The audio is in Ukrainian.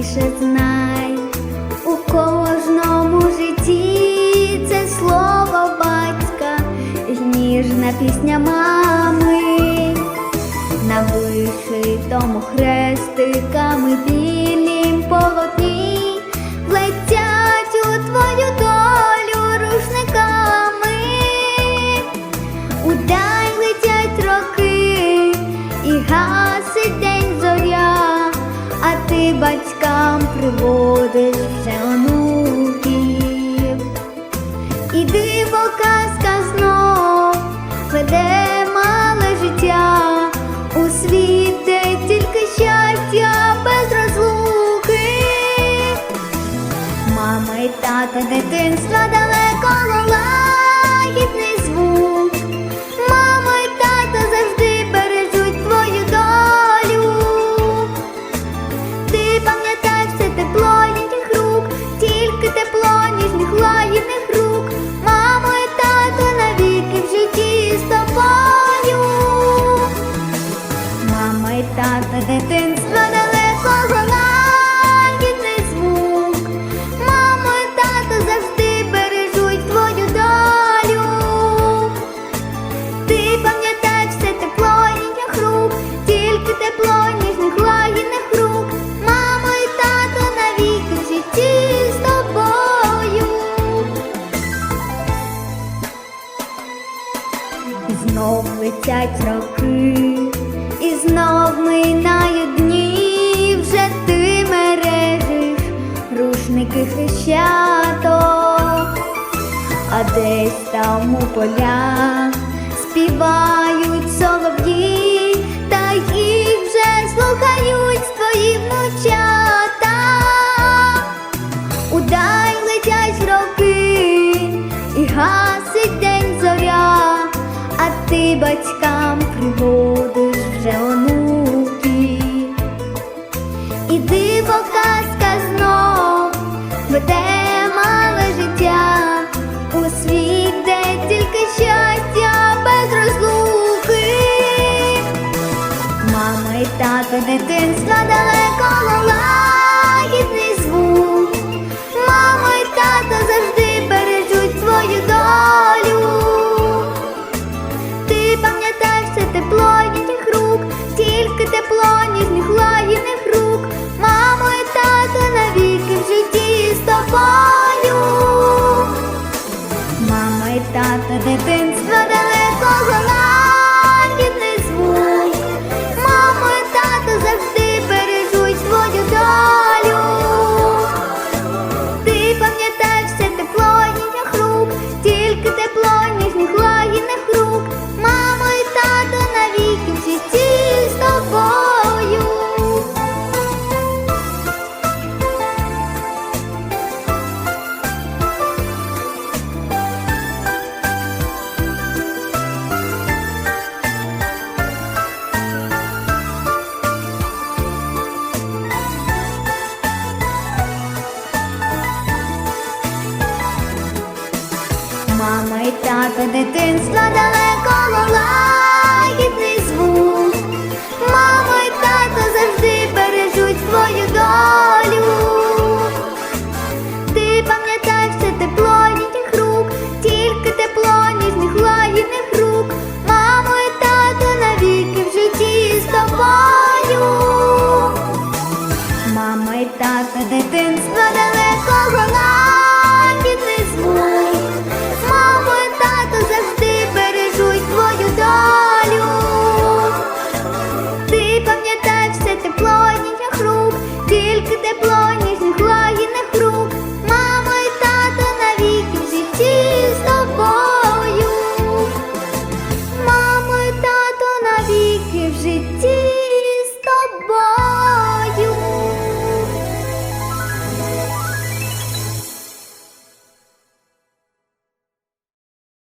більше знай у кожному житті це слово батька, І ніжна пісня мами, на вишитому хрестиками білім полотні летять у твою долю рушниками, удай летять роки і гасить день зоря. Ти батько батькам приводиш вже онуків. І диво казка знов веде мале життя у світ, де тільки щастя без розлуки. Мама і тата дитинства далеко лагідний звук. Тепло ніжних лагідних рук. Мамо і тато навіки в житті з тобою. Знов летять роки, і знов минають дні, вже ти мережиш рушники хрещаток, а десь там у полях співають батькам приводиш вже онуків. І диво казка знов веде мале життя у світ, де тільки щастя без розлуки. Мама і тато дитинства далеко дитинства далекого лагідний Мама дитинства далеко лагідний звук. Мама і тато завжди бережуть твою долю. Ти пам'ятай все тепло їхніх рук, тільки тепло ніжних лагідних рук. Мамо і тато навіки в житті з тобою. Мама і тато дитинства далеко